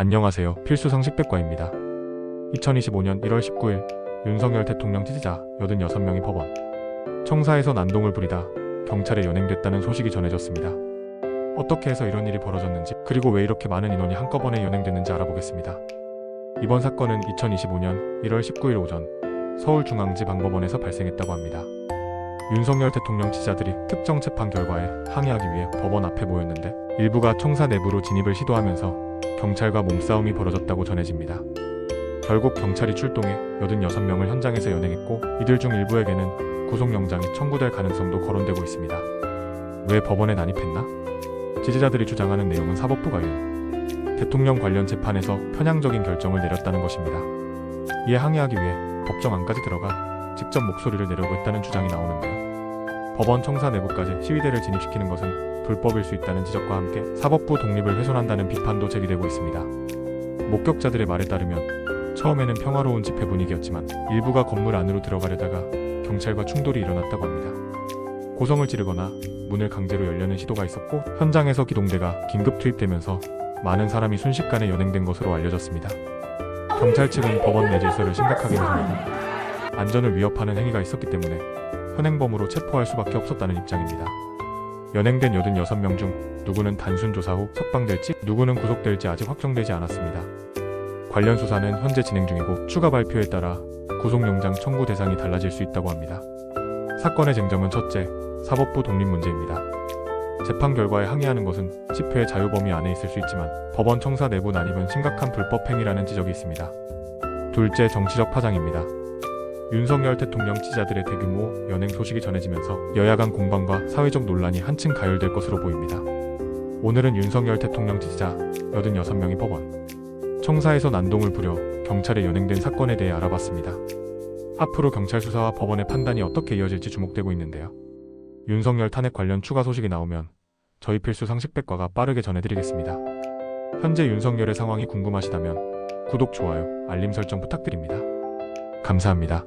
안녕하세요. 필수 상식 백과입니다. 2025년 1월 19일 윤석열 대통령 지지자 86명이 법원 청사에서 난동을 부리다 경찰에 연행됐다는 소식이 전해졌습니다. 어떻게 해서 이런 일이 벌어졌는지 그리고 왜 이렇게 많은 인원이 한꺼번에 연행됐는지 알아보겠습니다. 이번 사건은 2025년 1월 19일 오전 서울중앙지방법원에서 발생했다고 합니다. 윤석열 대통령 지지자들이 특정 재판 결과에 항의하기 위해 법원 앞에 모였는데 일부가 청사 내부로 진입을 시도하면서 경찰과 몸싸움이 벌어졌다고 전해집니다. 결국 경찰이 출동해 86명을 현장에서 연행했고 이들 중 일부에게는 구속영장이 청구될 가능성도 거론되고 있습니다. 왜 법원에 난입했나? 지지자들이 주장하는 내용은 사법부 관련 대통령 관련 재판에서 편향적인 결정을 내렸다는 것입니다. 이에 항의하기 위해 법정 안까지 들어가 직접 목소리를 내려고 했다는 주장이 나오는데요. 법원 청사 내부까지 시위대를 진입시키는 것은 불법일 수 있다는 지적과 함께 사법부 독립을 훼손한다는 비판도 제기되고 있습니다. 목격자들의 말에 따르면 처음에는 평화로운 집회 분위기였지만 일부가 건물 안으로 들어가려다가 경찰과 충돌이 일어났다고 합니다. 고성을 찌르거나 문을 강제로 열려는 시도가 있었고 현장에서 기동대가 긴급 투입되면서 많은 사람이 순식간에 연행된 것으로 알려졌습니다. 경찰 측은 법원 내 질서를 심각하게 훼손하고 안전을 위협하는 행위가 있었기 때문에 현행범으로 체포할 수밖에 없었다는 입장입니다. 연행된 86명 중 누구는 단순 조사 후 석방될지 누구는 구속될지 아직 확정되지 않았습니다. 관련 수사는 현재 진행 중이고 추가 발표에 따라 구속영장 청구 대상이 달라질 수 있다고 합니다. 사건의 쟁점은 첫째, 사법부 독립 문제입니다. 재판 결과에 항의하는 것은 집회의 자유 범위 안에 있을 수 있지만 법원 청사 내부 난입은 심각한 불법 행위라는 지적이 있습니다. 둘째, 정치적 파장입니다. 윤석열 대통령 지지자들의 대규모 연행 소식이 전해지면서 여야 간 공방과 사회적 논란이 한층 가열될 것으로 보입니다. 오늘은 윤석열 대통령 지지자 86명이 법원 청사에서 난동을 부려 경찰에 연행된 사건에 대해 알아봤습니다. 앞으로 경찰 수사와 법원의 판단이 어떻게 이어질지 주목되고 있는데요. 윤석열 탄핵 관련 추가 소식이 나오면 저희 필수 상식백과가 빠르게 전해드리겠습니다. 현재 윤석열의 상황이 궁금하시다면 구독, 좋아요, 알림 설정 부탁드립니다. 감사합니다.